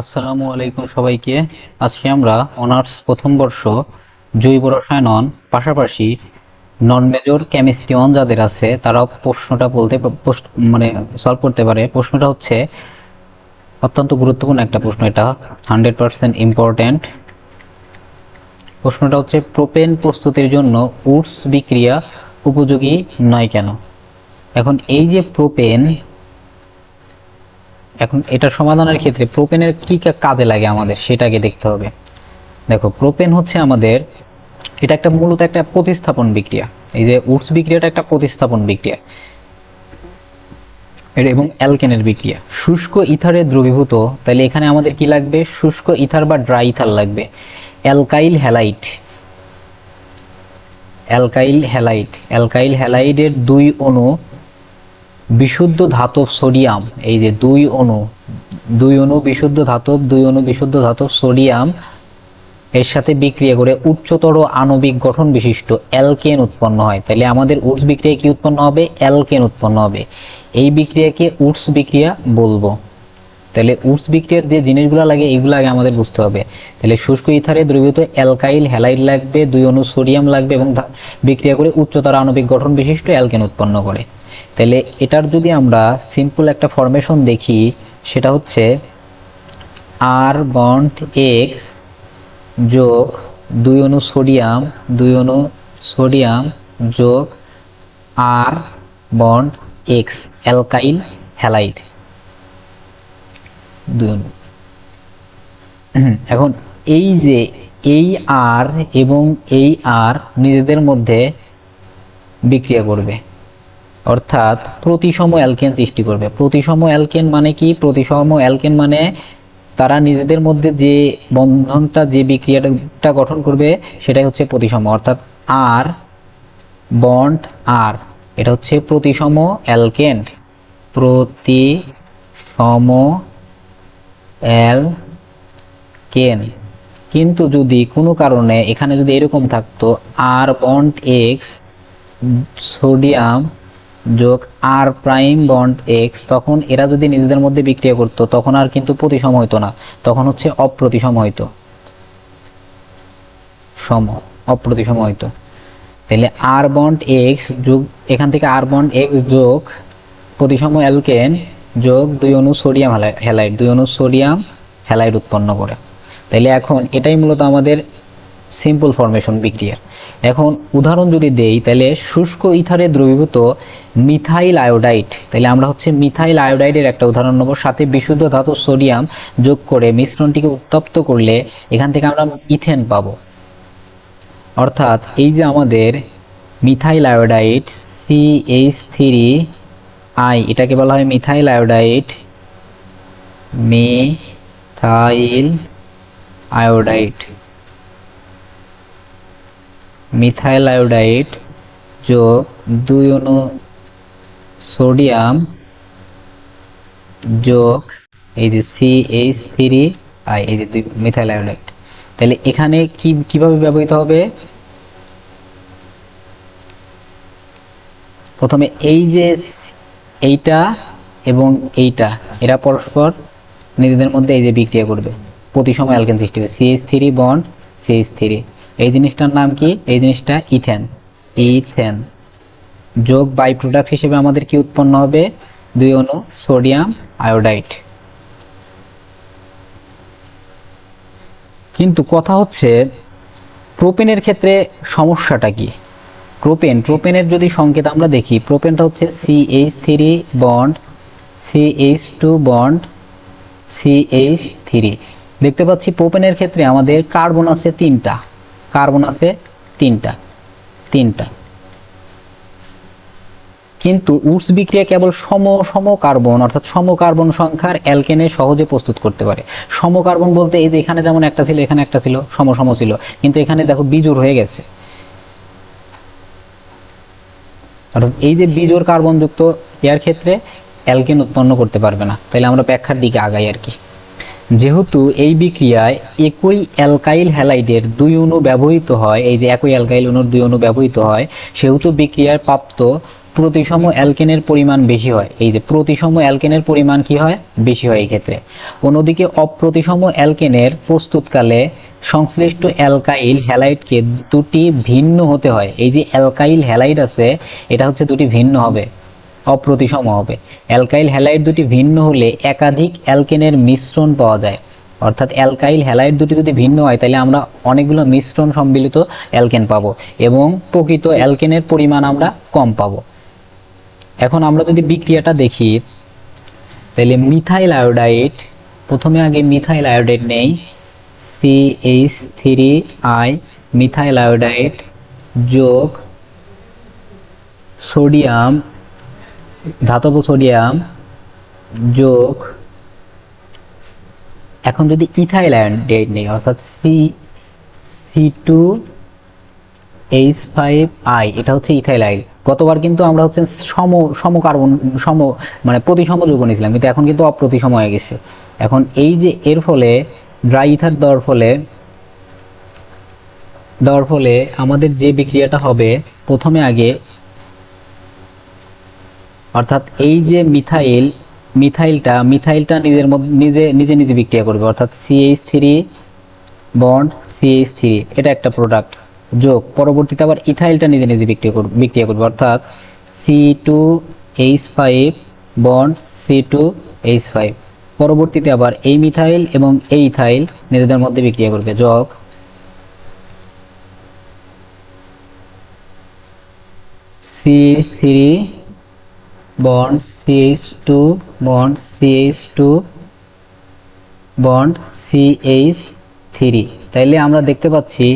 আসসালামু আলাইকুম সবাইকে। আজকে আমরা অনার্স প্রথম বর্ষ জৈব রসায়ন পাশাপাশি নন মেজর কেমিস্ট্রি অন যাদের আছে, তারাও প্রশ্নটা বলতে মানে সলভ করতে পারে। প্রশ্নটা হচ্ছে অত্যন্ত গুরুত্বপূর্ণ একটা প্রশ্ন এটা হান্ড্রেড পার্সেন্ট ইম্পর্ট্যান্ট প্রশ্নটা হচ্ছে প্রোপেন প্রস্তুতির জন্য উডস বিক্রিয়া উপযোগী নয় কেন? এখন এই যে প্রোপেন এখন এটা সমাধানের ক্ষেত্রে প্রোপেনের কি কাজে লাগে আমাদের? সেটাকে দেখতে হবে। দেখো প্রোপেন হচ্ছে আমাদের, এটা একটা মূলত একটা প্রতিস্থাপন বিক্রিয়া। এই যে উডস বিক্রিয়াটা একটা প্রতিস্থাপন বিক্রিয়া। এবং অ্যালকেনের বিক্রিয়া। শুষ্ক ইথারে দ্রবীভূত তাহলে এখানে আমাদের কি লাগবে? শুষ্ক ইথার বা ড্রাই ইথার লাগবে। Alkyl halide. Alkyl halide. Alkyl হ্যালাইডের দুই অণু বিশুদ্ধ ধাতব সোডিয়াম, এই যে দুই অণু দুই অণু বিশুদ্ধ ধাতব, দুই অণু বিশুদ্ধ ধাতব সোডিয়াম, এর সাথে বিক্রিয়া করে উচ্চতর আণবিক গঠন বিশিষ্ট অ্যালকেন উৎপন্ন হয়। তাহলে আমাদের উডস বিক্রিয়া কি উৎপন্ন হবে? অ্যালকেন উৎপন্ন হবে। এই বিক্রিয়াকে উডস বিক্রিয়া বলব। তাহলে উডস বিক্রিয়ার যে জিনিসগুলো লাগে এগুলো আগে আমাদের বুঝতে হবে। তাহলে শুষ্ক ইথারে দ্রবীভূত অ্যালকাইল হ্যালাইড লাগবে, দুই অণু সোডিয়াম লাগবে এবং বিক্রিয়া করে উচ্চতর আণবিক গঠন বিশিষ্ট অ্যালকেন উৎপন্ন করে। তাহলে এটার যদি আমরা সিম্পল একটা ফরমেশন দেখি সেটা হচ্ছে আর বন্ড এক্স যোগ দুই অণু সোডিয়াম দুই অনু সোডিয়াম যোগ আর বন্ড এক্স অ্যালকাইল হ্যালাইড দুই হুম, এখন এই যে এই আর এবং এই আর নিজেদের মধ্যে বিক্রিয়া করবে। অর্থাৎ প্রতিসম অ্যালকেন সৃষ্টি করবে। প্রতিসম অ্যালকেন মানে কি? প্রতিসম অ্যালকেন মানে তারা নিজেদের মধ্যে যে বন্ধনটা, যে বিক্রিয়াটা গঠন করবে, সেটাই হচ্ছে প্রতিসম। অর্থাৎ আর, বন্ড, আর। এটা হচ্ছে প্রতিসম অ্যালকেন। প্রতিসম অ্যালকেন। কিন্তু যদি কোনো কারণে এখানে যদি এরকম থাকতো, আর বন্ড এক্স, সোডিয়াম যোগ আর প্রাইম বন্ড এক্স তখন এরা যদি নিজেদের মধ্যে বিক্রিয়া করতো, তখন আর কিন্তু প্রতিসম হইতো না। তখন হচ্ছে অপ্রতিসম হইতো। সম, অপ্রতিসম হইতো। তাহলে আর বন্ড এক্স যোগ, এখান থেকে আর বন্ড এক্স যোগ প্রতিসম অ্যালকেন যোগ দুই অনু সোডিয়াম হ্যালাইড দুই অনু সোডিয়াম হ্যালাইড উৎপন্ন করে। তাহলে এখন এটাই মূলত আমাদের সিম্পল ফরমেশন বিক্রিয়া। এখন উদাহরণ যদি দেই, তাহলে শুষ্ক ইথারে দ্রবীভূত মিথাইল আয়োডাইড, তাহলে আমরা হচ্ছে মিথাইল আয়োডাইডের একটা উদাহরণ নেব। সাথে বিশুদ্ধ ধাতু সোডিয়াম যোগ করে মিশ্রণটিকে উত্তপ্ত করলে এখান থেকে আমরা ইথেন পাবো। অর্থাৎ এই যে আমাদের methyl iodide C H three I এটাকে বলা হয় methyl iodide methyl iodide. Methyl iodide যোগ দুই অণু সোডিয়াম যোগ এই যে সি এইচ থ্রি আই এই যে দুই মিথাইল আয়োডাইড তাহলে এখানে কি, কীভাবে ব্যবহৃত হবে? প্রথমে এই যে এইটা এবং এইটা, এরা পরস্পর নিজেদের মধ্যে এই যে বিক্রিয়া করবে। প্রতি সময় অ্যালকেন সৃষ্টি হবে। CH three bond CH three এই জিনিসটার নাম কি? এই জিনিসটা ইথেন। ইথেন। যোগ বাই প্রোডাক্ট হিসেবে আমাদের কি উৎপন্ন হবে? দুই অণু সোডিয়াম আয়োডাইড। কিন্তু কথা হচ্ছে, প্রোপেনের ক্ষেত্রে সমস্যাটা কি? প্রোপেন, প্রোপেনের যদি সংকেত আমরা দেখি, প্রোপেনটা হচ্ছে C H three bond C H two bond C H three দেখতে পাচ্ছি প্রোপেনের ক্ষেত্রে আমাদের কার্বন আছে তিনটা। কার্বন আছে তিনটা তিনটা। কিন্তু উডস বিক্রিয়া কেবল সম সম কার্বন অর্থাৎ সম কার্বন সংখ্যার অ্যালকেনে সহজে প্রস্তুত করতে পারে। সম কার্বন বলতে এই যে এখানে যেমন একটা ছিল, এখানে একটা ছিল, সম সম ছিল। কিন্তু এখানে দেখো বিজোড় হয়ে গেছে। অর্থাৎ এই যে বিজোড় কার্বন যুক্ত, এর ক্ষেত্রে অ্যালকেন উৎপন্ন করতে পারবে না। তাহলে আমরা ব্যাখ্যার দিকে আগাই আর কি। যেহেতু এই বিক্রিয়ায় একই অ্যালকাইল হ্যালাইডের দুই অণু ব্যবহৃত হয়, এই যে একই অ্যালকাইল অণুর দুই অণু ব্যবহৃত হয়, সেহেতু বিক্রিয়ার প্রাপ্ত প্রতিসম অ্যালকেনের পরিমাণ বেশি হয়। এই যে প্রতিসম অ্যালকেনের পরিমাণ কি হয়? বেশি হয় এই ক্ষেত্রে। অন্যদিকে অপ্রতিসম অ্যালকেনের প্রস্তুতকালে সংশ্লিষ্ট অ্যালকাইল হ্যালাইডকে দুটি ভিন্ন হতে হয়। এই যে অ্যালকাইল হ্যালাইড আছে, এটা হচ্ছে দুটি ভিন্ন হবে। অপ্রতিসম হবে। অ্যালকাইল হ্যালাইড দুটি ভিন্ন হলে একাধিক অ্যালকেনের মিশ্রণ পাওয়া যায়। অর্থাৎ অ্যালকাইল হ্যালাইড দুটি যদি ভিন্ন হয়, তাহলে আমরা অনেকগুলো মিশ্রণ সম্মিলিত অ্যালকেন পাবো এবং প্রকৃত অ্যালকেনের পরিমাণ আমরা কম পাবো। এখন আমরা যদি বিক্রিয়াটা দেখি, তাহলে মিথাইল আয়োডাইড, প্রথমে আগে মিথাইল আয়োডাইড নেই C H three I methyl iodide যোগ সোডিয়াম ধাতব সোডিয়াম যোগ এখন যদি ইথাইল আয়ন ডেট নেই, অর্থাৎ C C two H five I এটা হচ্ছে ইথাইল আইড গতবার কিন্তু আমরা হচ্ছে সম সম কার্বন সম মানে প্রতিসম যৌগ নিয়েছিলাম, কিন্তু এখন কিন্তু অপ্রতিসম হয়ে গেছে। এখন এই যে এর ফলে ড্রাই ইথার দেওয়ার ফলে দেওয়ার ফলে আমাদের যে বিক্রিয়াটা হবে, প্রথমে আগে অর্থাৎ এই যে মিথাইল, মিথাইলটা মিথাইলটা নিজের মধ্যে, নিজে নিজে নিজে বিক্রিয়া করবে। অর্থাৎ CH three bond CH three এটা একটা প্রোডাক্ট যোগ। পরবর্তীতে আবার ইথাইলটা নিজে নিজে বিক্রিয়া করবে বিক্রিয়া করবে। অর্থাৎ C two H five bond C two H five পরবর্তীতে আবার এই মিথাইল এবং এই ইথাইল নিজেদের মধ্যে বিক্রিয়া করবে। যোগ। CH three two bond bond two bond CH three তাইলে আমরা দেখতে পাচ্ছি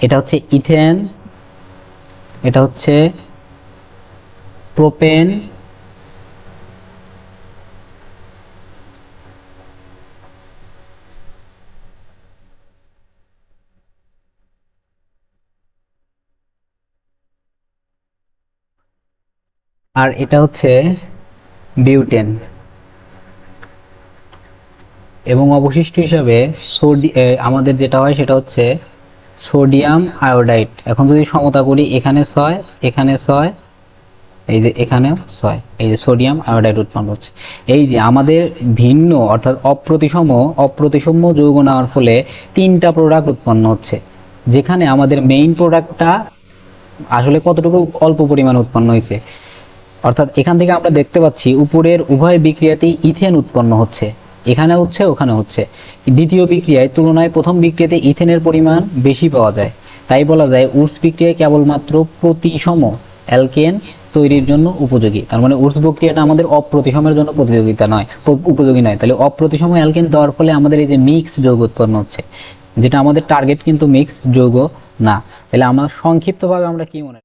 এটা হচ্ছে ইথেন, এটা হচ্ছে প্রোপেন আর এটা হচ্ছে বিউটেন। এবং অবশিষ্ট হিসাবে সোডি আমাদের যেটা হয় সেটা হচ্ছে সোডিয়াম আয়োডাইড এখন যদি সমতা করি, এখানে ছয় এখানে ছয়, এই যে এখানেও ছয়, এই যে সোডিয়াম আয়োডাইড উৎপন্ন হচ্ছে। এই যে আমাদের ভিন্ন, অর্থাৎ অপ্রতিসম অপ্রতিসম যৌগ নেওয়ার ফলে তিনটা প্রোডাক্ট উৎপন্ন হচ্ছে। যেখানে আমাদের মেইন প্রোডাক্টটা আসলে কতটুকু অল্প পরিমাণ উৎপন্ন হয়েছে? অর্থাৎ এখান থেকে আমরা দেখতে পাচ্ছি উপরের উভয় বিক্রিয়াতেই ইথেন উৎপন্ন হচ্ছে। এখানে হচ্ছে, ওখানে হচ্ছে। দ্বিতীয় বিক্রিয়ায় তুলনায় প্রথম বিক্রিয়াতে ইথেনের পরিমাণ বেশি পাওয়া যায়। তাই বলা যায় উর্স বিক্রিয়ায় কেবলমাত্র প্রতিসম অ্যালকেন তৈরির জন্য উপযোগী। তার মানে উর্স প্রক্রিয়াটা আমাদের অপ্রতিসমের জন্য প্রতিযোগিতা নয় উপযোগী নয়। তাহলে অপ্রতিসম অ্যালকেন দেওয়ার ফলে আমাদের এই যে মিক্স যৌগ উৎপন্ন হচ্ছে, যেটা আমাদের টার্গেট কিন্তু মিক্স যৌগ না। তাহলে আমরা সংক্ষিপ্তভাবে আমরা কি মনে